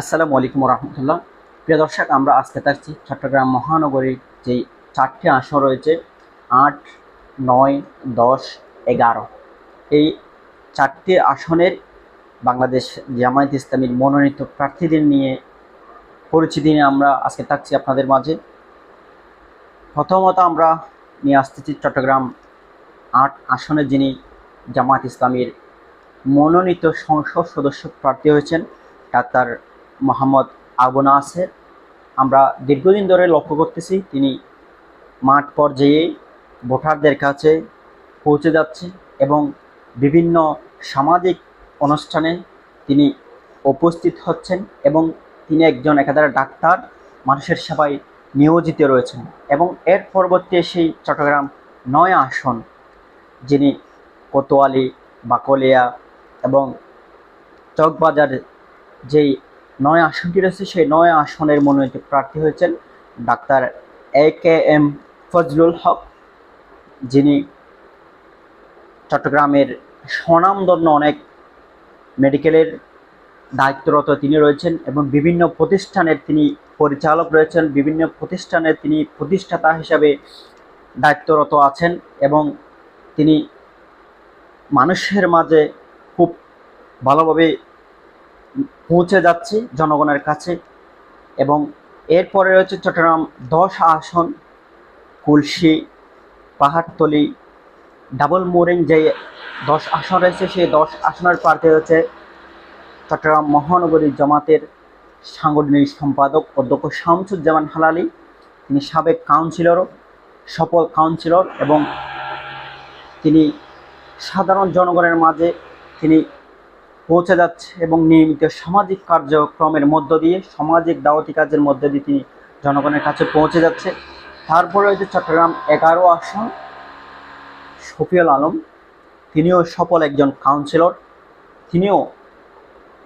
আসসালামু আলাইকুম রহমতুল্লাহ প্রিয় দর্শক, আমরা আজকে থাকছি চট্টগ্রাম মহানগরীর যেই চারটি আসন রয়েছে, আট, নয়, দশ, এগারো। এই চারটি আসনের বাংলাদেশ জামায়াত ইসলামীর মনোনীত প্রার্থীদের নিয়ে পরিচিতি নিয়ে আমরা আজকে থাকছি আপনাদের মাঝে। প্রথমত আমরা নিয়ে আসতেছি চট্টগ্রাম আট আসনে যিনি জামায়াত ইসলামীর মনোনীত সংসদ সদস্য প্রার্থী হয়েছেন, ডাক্তার মোহাম্মদ আবু নাসের। আমরা দীর্ঘদিন ধরে লক্ষ্য করতেছি, তিনি মাঠ পর্যায়ে ভোটারদের কাছে পৌঁছে যাচ্ছে এবং বিভিন্ন সামাজিক অনুষ্ঠানে তিনি উপস্থিত হচ্ছেন এবং তিনি একজন একাধারে ডাক্তার, মানুষের সেবায় নিয়োজিত রয়েছেন এবং এর পরবর্তী সেই চট্টগ্রাম নয় আসন, যিনি কোতোয়ালি, বাকলিয়া এবং চকবাজার যেই নয় আসনটি রয়েছে? সেই নয় আসনের মনোনীত প্রার্থী হয়েছেন doctor A K M Fazlul Haq, যিনি চট্টগ্রামের স্বনামধন্য অনেক মেডিকেলের দায়িত্বরত তিনি রয়েছেন এবং বিভিন্ন প্রতিষ্ঠানের তিনি পরিচালক রয়েছেন। বিভিন্ন প্রতিষ্ঠানের তিনি প্রতিষ্ঠাতা হিসাবে দায়িত্বরত আছেন এবং তিনি মানুষের মাঝে খুব ভালোভাবে পৌঁছে যাচ্ছে জনগণের কাছে এবং এরপরে রয়েছে চট্টগ্রাম দশ আসন, কুলসি, পাহাড়তলি, ডাবল মোরিং যে দশ আসন রয়েছে, সেই দশ আসনের প্রার্থী হচ্ছে চট্টগ্রাম মহানগরী জামাতের সাংগঠনিক সম্পাদক অধ্যক্ষ শামসুজ্জামান হালালি। তিনি সাবেক কাউন্সিলরও, সফল কাউন্সিলর এবং তিনি সাধারণ জনগণের মাঝে তিনি পৌঁছে যাচ্ছে এবং নিয়মিত সামাজিক কার্যক্রমের মধ্য দিয়ে, সামাজিক দাওয়াতি কাজের মধ্য দিয়ে তিনি জনগণের কাছে পৌঁছে যাচ্ছে। তারপরে রয়েছে চট্টগ্রাম এগারো আসন। শফিউল আলম, তিনিও সফল একজন কাউন্সিলর তিনিও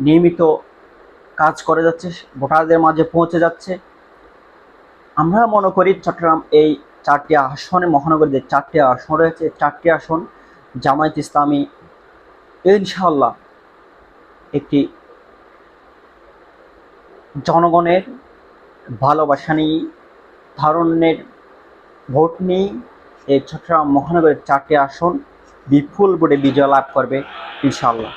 নিয়মিত কাজ করে যাচ্ছে, ভোটারদের মাঝে পৌঁছে যাচ্ছে। আমরা মনে করি চট্টগ্রাম এই চারটি আসনে মহানগরীর যে চারটি আসন রয়েছে। চারটি আসন জামায়াত ইসলামী ইনশাল্লাহ একটি জনগণের ভালোবাসা নিয়ে ধারণের ভোট নিয়ে এই চট্টগ্রাম মহানগরের চারটি আসন বিপুল ভোটে বিজয় লাভ করবে ইনশাল্লাহ